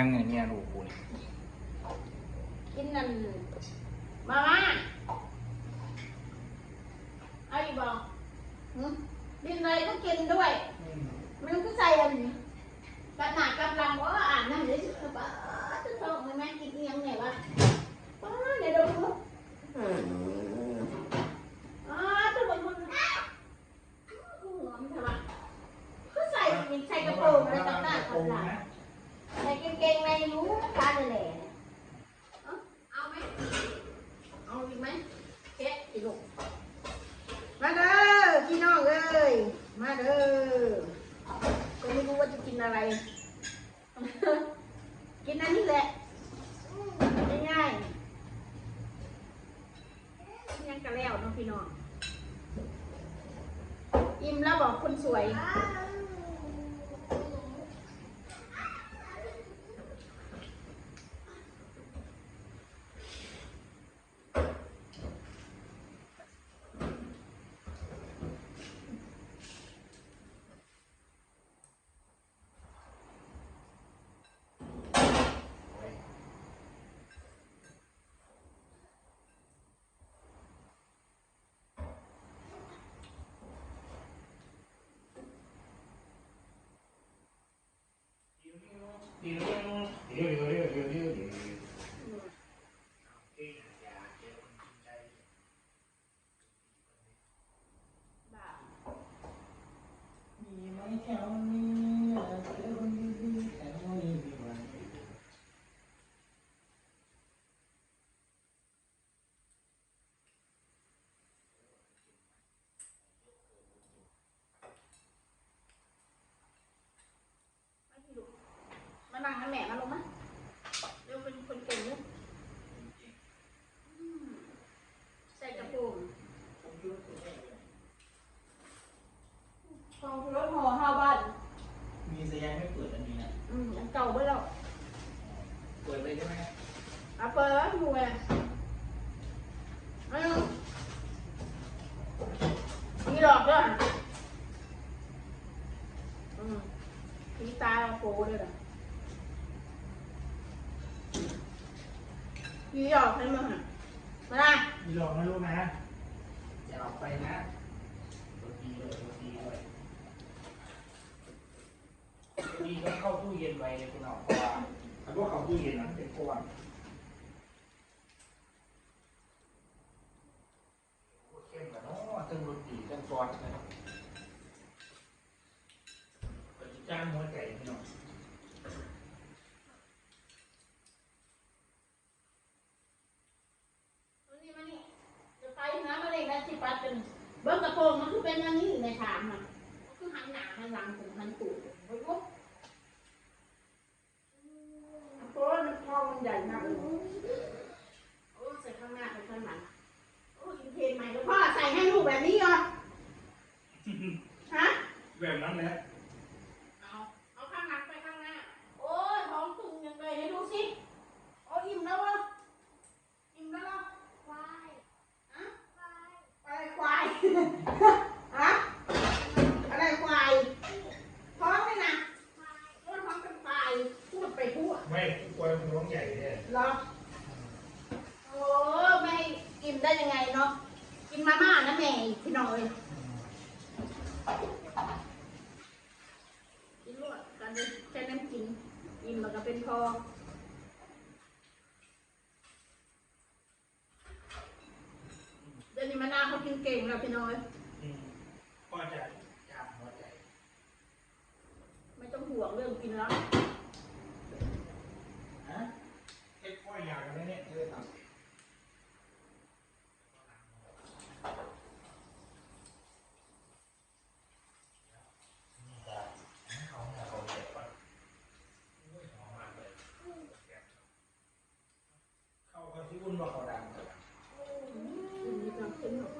ยังไงเนี่ยลูกกูนี่กินนั่นมาม่าเอาอีกบอกหึกินอะไรก็กินด้วย มันก็ใส่อันนี้กระหนักกำลังว่าอ่านนั่นเลยป้าจะท้องมันแม่กินเอียงไงวะป้าเดี๋ยดูอ่าตัวบนมันหัวมันทำไมก็ใส่ใส่กระโปรงอะไรต่างๆกำลังใส่กางเกงในรู้ตาเลยแหละเอาเอาไหมเอาอีกไหมเจ๊อีกลูกมาเด้อพี่น้องเอ้ยมาเด้อ ก็ไม่รู้ว่าจะกินอะไร กินอันนี้แหละง่ายๆยังกะแล้วเนาะพี่น้อง อิ่มแล้วบอกคนสวย เดี๋ยว เดี๋ยวเดี๋ยวเดี๋ยวเดี๋ยวเดี๋ยวมีไหมแถวนี้เจอคนดีๆแต่ไม่มีวัน มาที่ลูกมา นั่งนะแม่มาลงมาเร็วเป็นคนเก่งลูกอืมใส่กระโปรงของรถห่อห้าบ้านมีสัญญาณไม่เปิดอันนี้นะอืมอันเก่าไปแล้วเปิดเลยใช่ไหมอะเปิดหมูอะเอามีหลอกด้วยอืมมีตาโปด้วยเหรอ มีหลอกให้มั้งอะมาได้มีหลอกนะลูกนะอย่าออกไปนะรถดีเลยรถดีด้วยดีก็เข้าตู้เย็นไว้เลยคุณน้องเพราะว่าถ้าพวกเข้าตู้เย็นนั้นเป็นก้อนโคตรเข้มแล้วเนาะทั้งรสดีทั้งซอสนะครับก็จะจ้างหัวใจพี่น้อง มานี่มานี่จะไปนะมาเลยนะสิปัดเป็นเบิ้งกระโป รงมันคือย่างนี้ในสามอะคือหันหน้าหันหลังถึงหันตูดไปปุ๊บเพราะว่ามันทองมันใหญ่มากเลยโอ้ใส่ข้างหน้าใส่ข้างหลังโอ้กินเทนใหม่แล้วพ่อใส่ให้ลูกแบบนี้เหรอฮะ แบบนั้นแหละ เอาเอาข้างหลังไปข้างหน้า โอ้ยท้องตึงยังไงให้ดูสิโอ้อิ่มแล้ววะอิ่มแล้วเหรอควายฮะอะไรควาย ฮะอะไรควายท้องเลยนะว่าท้องเป็นควายพูดไปทั่ว ไม่กลัวมันท้องใหญ่เนี่ย เหรอโอ้ไม่ให้กินได้ยังไงเนาะกินมาม่านะแม่พี่น้อยกินรวดกันเลยแค่น้ำกินอิ่มมันก็เป็นพอ เดี๋ยวนี้มาหน้าเขากินเก่งแล้วพี่น้อย อืมก็จะจามหัวใจ ไม่ต้องห่วงเรื่องกินแล้ว ฮะเอ็ดข้อยอยากกันเนี่ยเออทำเข้ากันที่อุ่นว่าเขาดัง อืมนี่ก็กินหรอก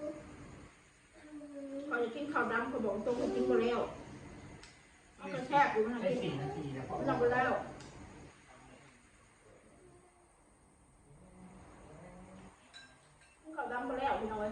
เขาจะ บอกตรงเขากินหมดแล้วเอาก็แทบอยู่มันได้กิสี่นาทีนะพ่อหลับไปแล้วกินข้าดำไปแล้วพี่น้อย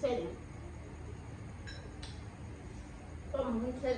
เป็นเส้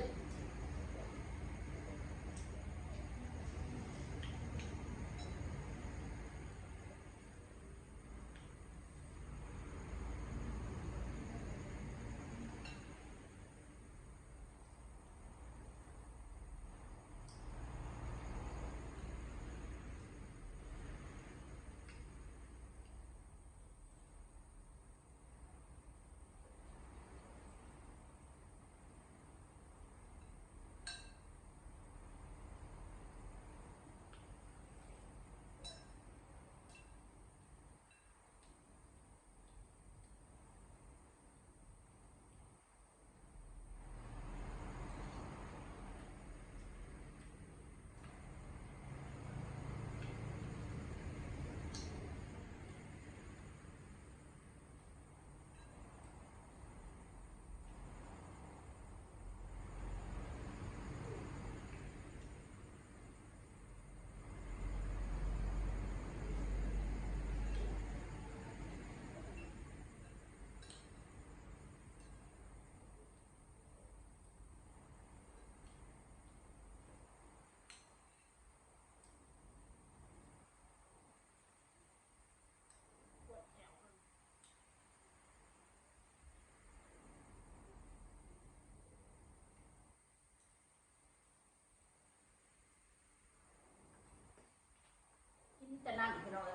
จะนั่งพี่น้อง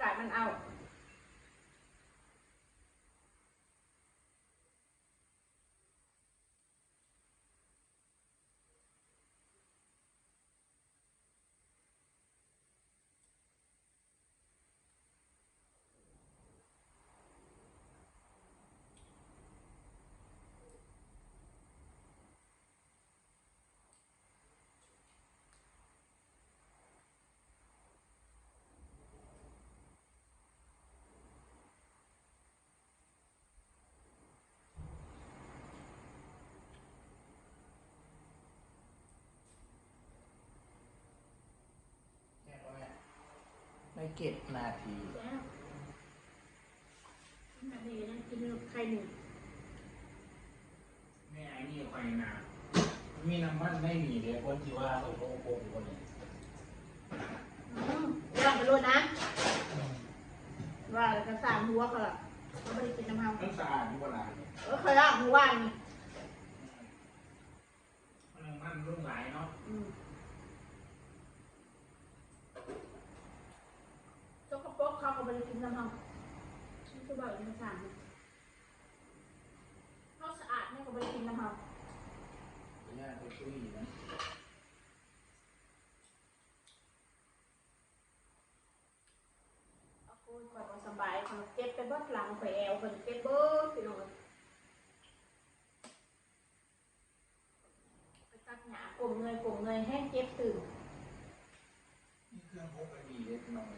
อาายมันเอา ไม่เก็บนาทีแล้วอันนี้นั่นกินไข่หนึ่งแม่ไอ้นี่ไฟนามีน้ำมันไม่มีเลยคนที่ว่าโอ้โหโอ้โหคนนี้อืมลองไปรู้นะ ว่าแล้วก็สามหัวก็ละเขาไม่ได้กินน้ำมันมันสะอาดที่โบราณเนี่ยเออเคยลองหัวนี่มันน้ำมันรุ่งหลายเนาะ อืมเจ้ากระป๋องเขาก็ไม่ได้กินน้ำมันนี่คือบอกอย่างนี้สามเขาสะอาดแม่ก็ไม่ได้กินน้ำมัน ย่าตัวตุ้ยนะ เอาโกยก่อนว่าสบายเขาเก็บไปเบิดหลังไปแอวคนเก็บเบิดพี่น้องไปตัดหญ้ากลมเงยกลมเงยแห้เก็บตื่นเครื่องพกไอดีเล็กน้อย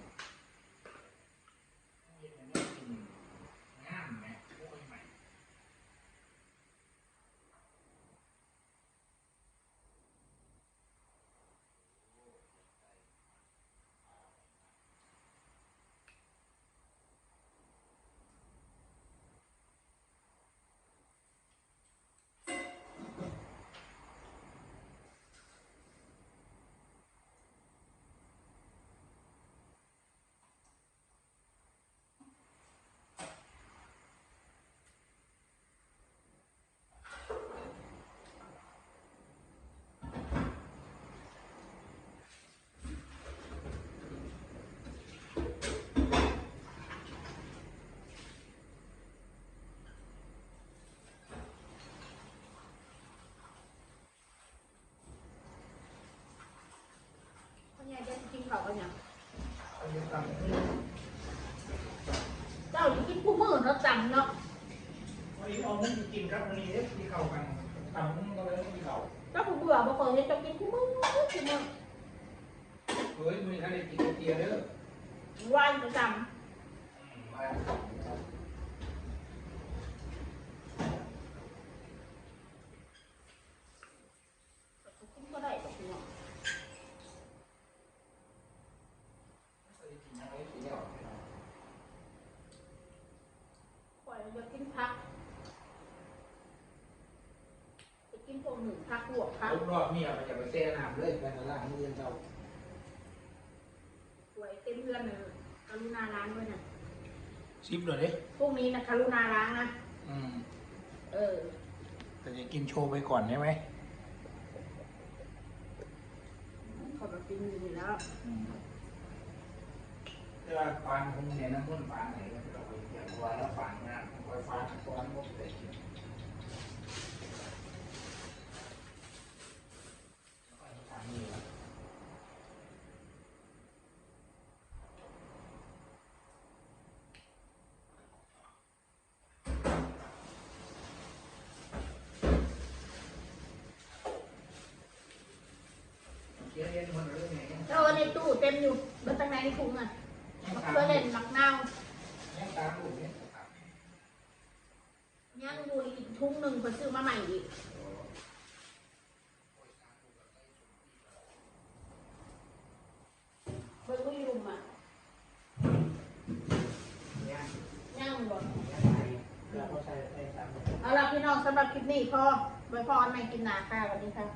เย็นอันนี้กินงามไหมพกไอใหม่ พ่อใหญ่ จะกินข้าวกันยังเอาเยอะตังค์เจ้าจะกินผู้มือเนาะจำเนาะวันนี้เอาเงินไปกินครับวันนี้เอ๊ะที่เข้ากันตำมึงก็เลยต้องกินเขาเจ้าผู้เบื่อบ่เคยเห็นเจ้ากินผู้มือผู้มือเฮ้ยมึงถ้าได้กินก๋วยเตี๋ยวเด้อวันประจอืมมาำกินก็ได้ดอกพี่น้อง เคยกินยังไงกินไม่ออก ปล่อยมันจะ กินพักไปกินพวกหมู พักลวกพักรอบรอบๆนี่เอาไปจะไปเซ่น้ำเลยไปตลาดมือเราสวยเต็มเพื่อนเลยกรุณาล้างด้วยนะซิปเลยดิพรุ่งนี้นะกรุณาล้างนะ อืม เออ แต่จะกินโชว์ไปก่อนใช่ไหมขอมากินอยู่แล้วอืมเวลาปานคงเนี่ยน้ำมันปานไหนก็เราไปอย่างว่าแล้วปานงานไฟฟ้าตอนหมดเลยทางนี้ละ เขี ยนเรียนคนละเรื่อไงเนี่ยแล้วในตู้เต็มอยู่บนตั้งในถุงอะมะเขือเล่นมักนาวยังตามลูกเนี่ยย่างอยู่อีกถุงหนึ่งเพิ่นซื้อมาใหม่อีกเบิ่งไม่ยุ่มอะยังย่างบ่ยังไงเอาละพี่น้องสำหรับคลิปนี้พอไว้พออันใหม่กินหนาค่ะวัสดีค่ะ